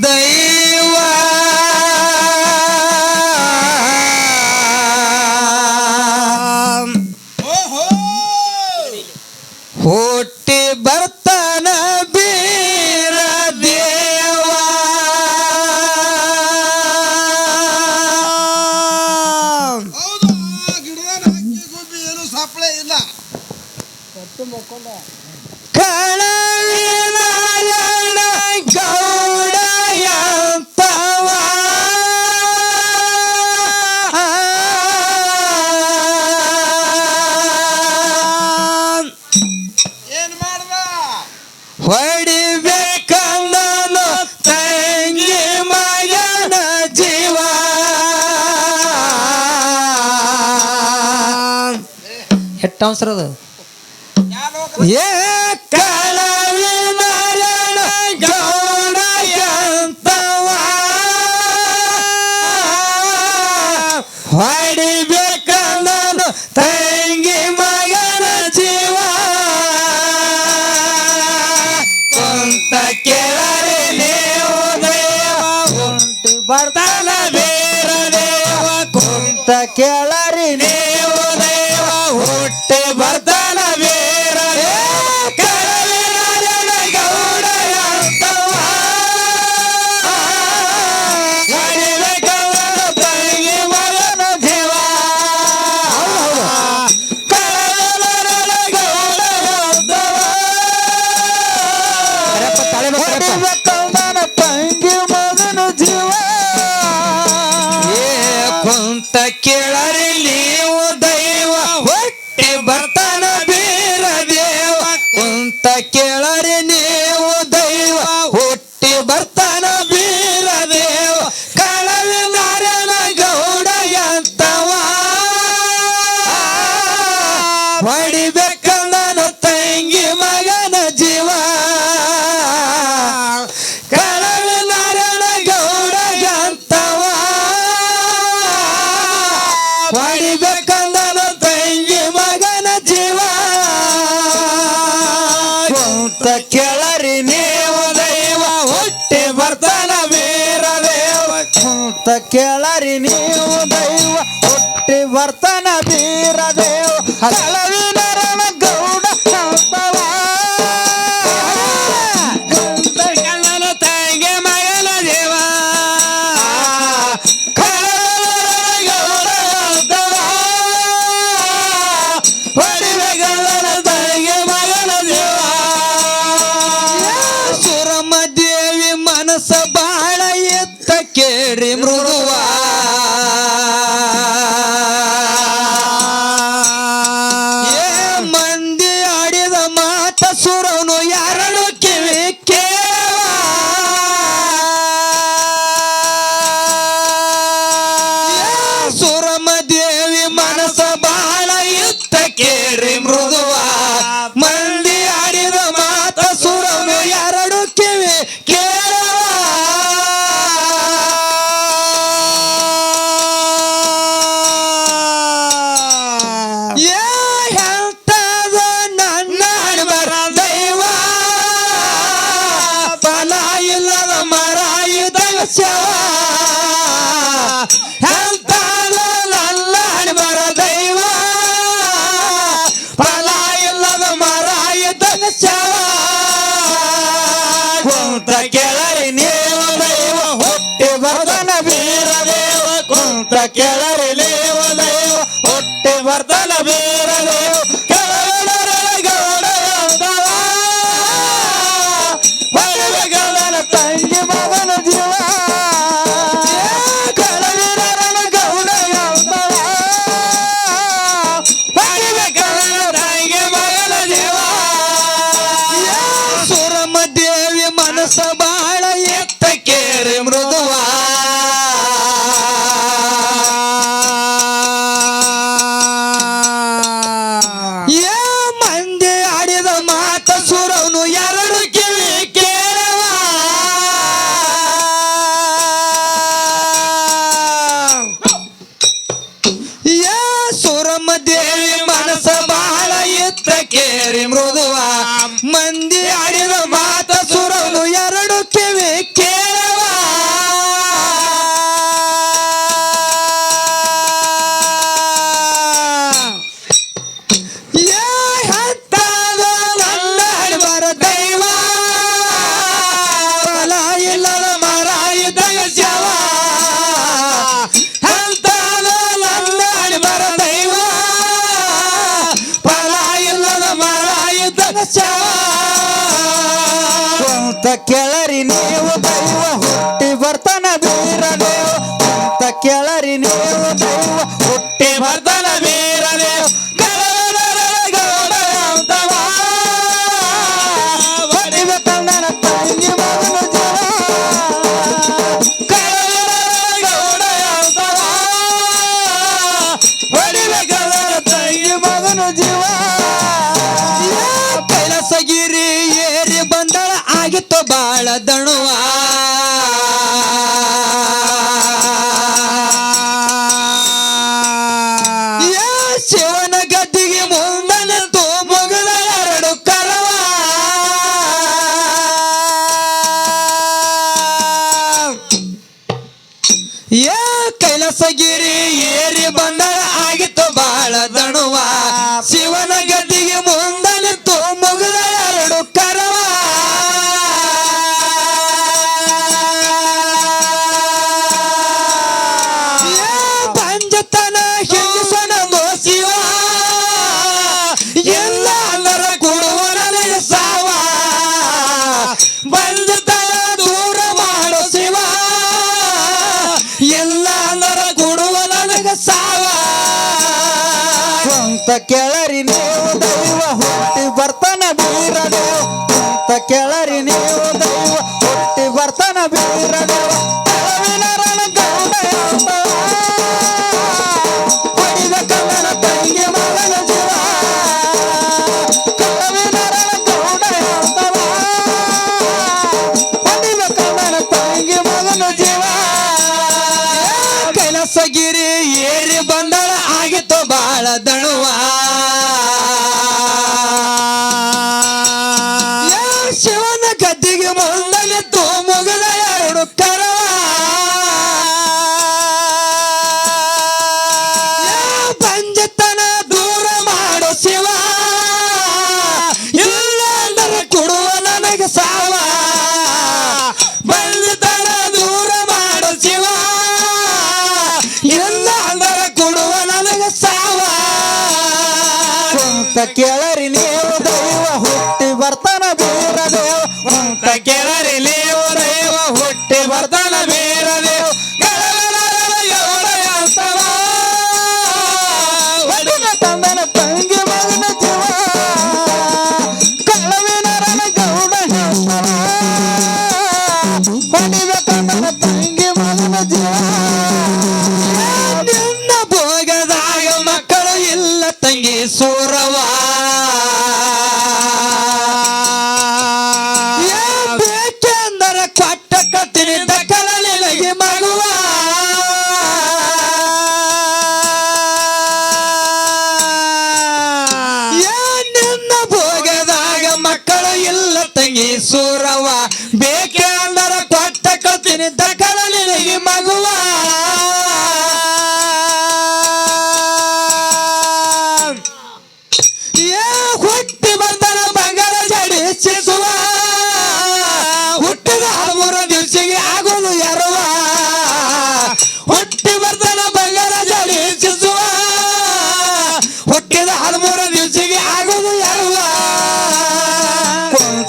daí ಕೆಟ್ಟ ಅನ್ಸರದ ಏ ಕಳ ಕೇಳರಿಲಿ ಮಾತ ಕೇಳರಿ ನೀವು ದೈವ ಹುಟ್ಟಿ ವರ್ತನ ಬೀರದೇವ. surah Kabir. ಕೆಳರಿ ನೀವು ದೈವ ಹುಟ್ಟಿ ಬರ್ತನ ಬೀರನು ಬಾಳ ದಣುವ ಅಂತ ಕೆಳರಿ ನೀವು ದೈವ ಹುಟ್ಟಿ ಬರ್ತನ ಬೀರದೇವ. ಅಂತ ಕೆಳರಿ ನೀವು ದೈವ ಹುಟ್ಟಿ ಬರ್ತನ ಬೀರದೇವ. ಕೈಲಾಸಗಿರಿ ಏರಿ ಬಂದಳ ಆಗಿತ್ತು ಕೇಳ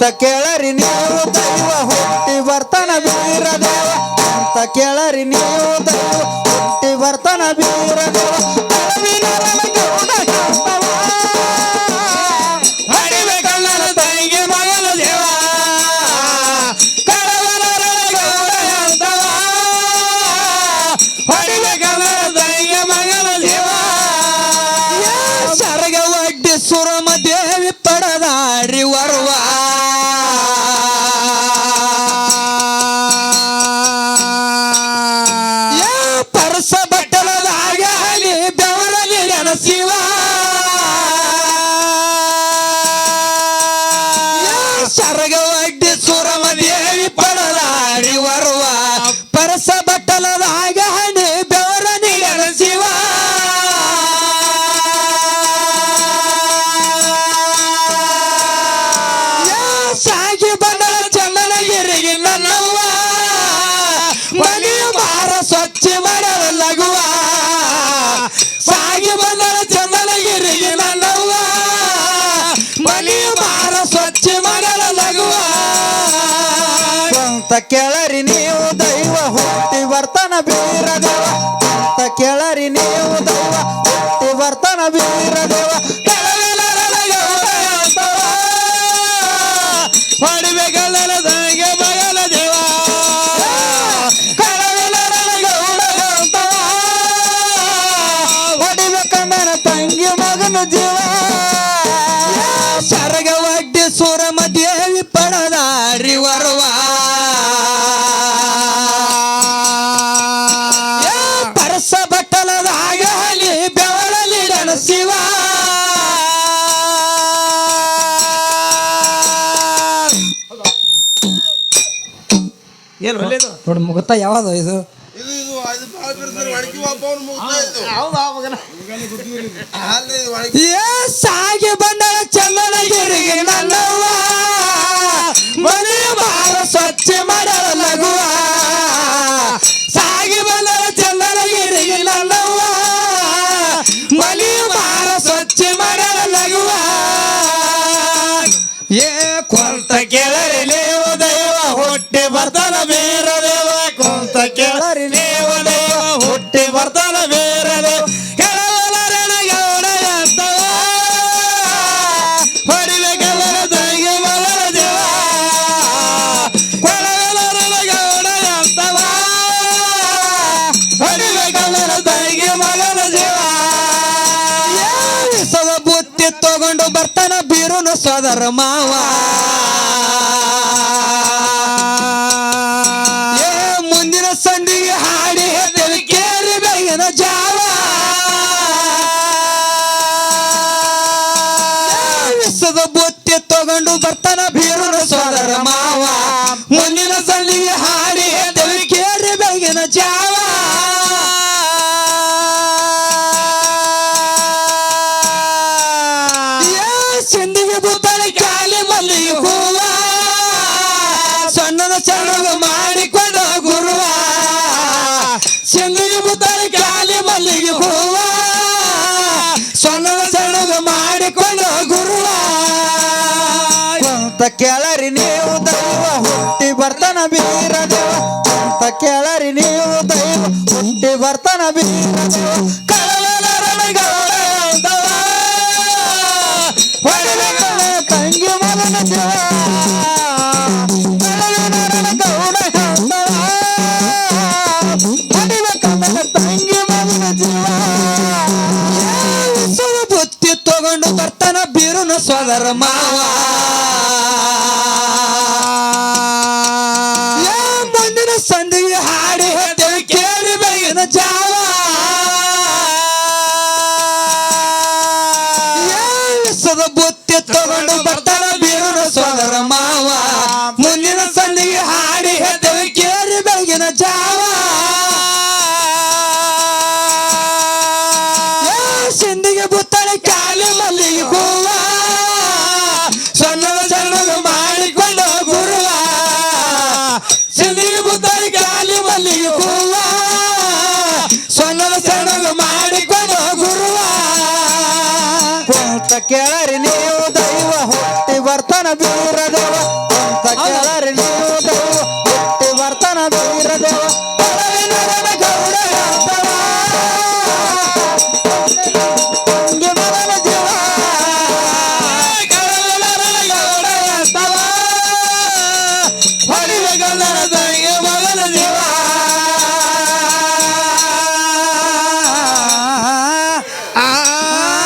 ಅಂತ ಕೇಳರಿ ನೀವು, ದೈವ ಹುಟ್ಟಿ ಬರ್ತನ ಬರ್ತಾನ ಬೀರದೇವ. ಅಂತ ಕೇಳರಿ ನೀವು, ದೈವ ಹುಟ್ಟಿ ಬರ್ತನ ಬೀರದೇವ. ದೇವ. ಸುರಮ ದೇವಿ ಪಡದಾರಿ, ವರುವ ಕೇಳರಿ ನೀವು ದೈವ ಹುಟ್ಟಿ ಬರ್ತಾನ ಬೀರ ನೋಡಿ ಮುಗುತ್ತ? ಯಾವಾಗ ಇದು? ಇದು ಇದು ಅದು ಭಾಳ ಬಿಡ್ತಾರೆ ಒಣಗಿ ಒಬ್ಬವನು ಮುಗ್ತಾ ಇತ್ತು ಅಲ್ರಿ ಒಣಗಿ ಏ ಸಾಗಿ ಬಂದಳ ಚಂದನಗಿರಿಗೆ ನನ್ನವ್ವ ಮನೆ ಬಾಳ ಸ್ವಚ್ಛ ಮಾಡಳ ಲಗುವ ಸಾಗಿ ಬಂದಳ ಚಂದನಗಿರಿಗೆ ನನ್ನವ್ವ ಮನೆ ಬಾಳ ಸ್ವಚ್ಛ ಮಾಡಳ ಲಗುವ ಏ ಕೊಲ್ತ ಕೇಳರಿ ಸೋದರ ಮಾವ. ಏ ಮುಂದಿನ ಸಂದಿಗೆ ಹಾಡಿ ಕೇರಿ ಬೆಳಗಿನ ಜಾವ. ವಿಸದ ಬುತ್ತಿ ತಗೊಂಡು ಬರ್ತಾನ ಸಿಂಧಿಗೆ ಬುತ್ತಳಿ ಕಾಲಿ ಮಲ್ಲಿಗೆ ಹೂವ. ಸಣ್ಣದ ಮಾಡಿಕೊಂಡು ಗುರುವ ಅಂತ ಕೇಳರಿ ನೀವು ದೈವ ಹುಟ್ಟಿ ಬರ್ತಾನ ಬೀರ ದೇವ. ಅಂತ ಕೇಳರಿ ನೀವು ದೈವ ಹುಟ್ಟಿ ಬರ್ತಾನ ಬೀರ ದೇವ. ಕಳವಲರಣ ಗೌಡ ಅಂತವ. ಹೊಡಿಬೇಕಲ್ಲ ತಂಗಿ ಮಗನ ದೇವ. ಕೇಳರಿ ನೀವು ದೈವ ಹುಟ್ಟಿ ಬರ್ತನ ಬೀರ